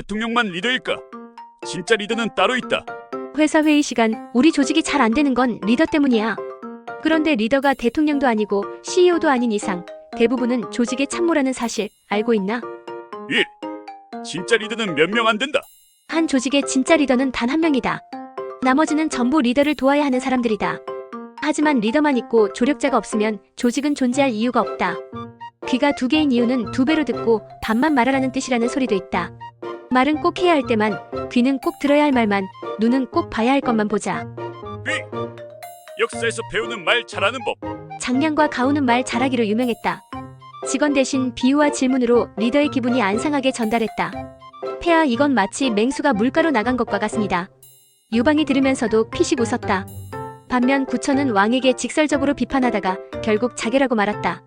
대통령만 리더일까? 진짜 리더는 따로 있다. 회사 회의 시간 우리 조직이 잘 안 되는 건 리더 때문이야. 그런데 리더가 대통령도 아니고 CEO도 아닌 이상 대부분은 조직의 참모라는 사실 알고 있나? 1. 진짜 리더는 몇 명 안 된다. 한 조직의 진짜 리더는 단 한 명이다. 나머지는 전부 리더를 도와야 하는 사람들이다. 하지만 리더만 있고 조력자가 없으면 조직은 존재할 이유가 없다. 귀가 두 개인 이유는 두 배로 듣고 반만 말하라는 뜻이라는 소리도 있다. 말은 꼭 해야 할 때만, 귀는 꼭 들어야 할 말만, 눈은 꼭 봐야 할 것만 보자. B. 역사에서 배우는 말 잘하는 법. 장량과 가우는 말 잘하기로 유명했다. 직원 대신 비유와 질문으로 리더의 기분이 안 상하게 전달했다. 폐하 이건 마치 맹수가 물가로 나간 것과 같습니다. 유방이 들으면서도 피식 웃었다. 반면 구천은 왕에게 직설적으로 비판하다가 결국 자결하고 말았다.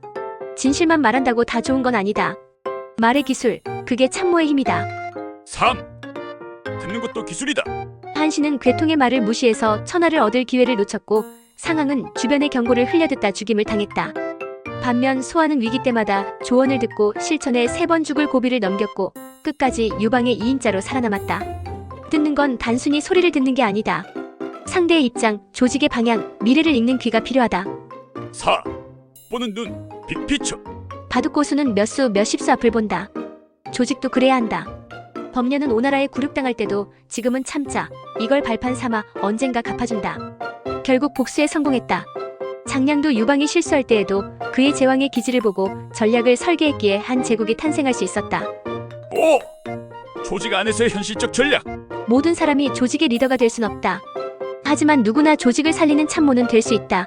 진실만 말한다고 다 좋은 건 아니다. 말의 기술, 그게 참모의 힘이다. 3. 듣는 것도 기술이다. 한신은 괴통의 말을 무시해서 천하를 얻을 기회를 놓쳤고 상황은 주변의 경고를 흘려듣다 죽임을 당했다. 반면 소아는 위기 때마다 조언을 듣고 실천에 세 번 죽을 고비를 넘겼고 끝까지 유방의 2인자로 살아남았다. 듣는 건 단순히 소리를 듣는 게 아니다. 상대의 입장, 조직의 방향, 미래를 읽는 귀가 필요하다. 4. 보는 눈, 빅피처. 바둑고수는 몇 수 몇십 수 앞을 본다. 조직도 그래야 한다. 범녀는 오나라에 굴욕당할 때도 지금은 참자. 이걸 발판 삼아 언젠가 갚아준다. 결국 복수에 성공했다. 장량도 유방이 실수할 때에도 그의 제왕의 기지를 보고 전략을 설계했기에 한 제국이 탄생할 수 있었다. 5. 조직 안에서의 현실적 전략. 모든 사람이 조직의 리더가 될 순 없다. 하지만 누구나 조직을 살리는 참모는 될 수 있다.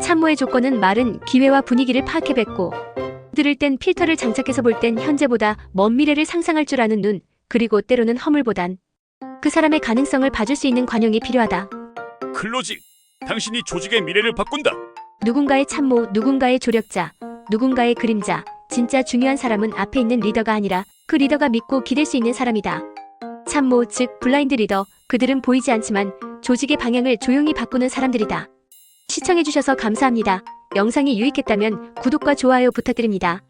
참모의 조건은 말은 기회와 분위기를 파악해 뵙고 들을 땐 필터를 장착해서 볼 땐 현재보다 먼 미래를 상상할 줄 아는 눈, 그리고 때로는 허물보단 그 사람의 가능성을 봐줄 수 있는 관용이 필요하다. 클로징. 당신이 조직의 미래를 바꾼다. 누군가의 참모, 누군가의 조력자, 누군가의 그림자, 진짜 중요한 사람은 앞에 있는 리더가 아니라 그 리더가 믿고 기댈 수 있는 사람이다. 참모, 즉 블라인드 리더, 그들은 보이지 않지만 조직의 방향을 조용히 바꾸는 사람들이다. 시청해주셔서 감사합니다. 영상이 유익했다면 구독과 좋아요 부탁드립니다.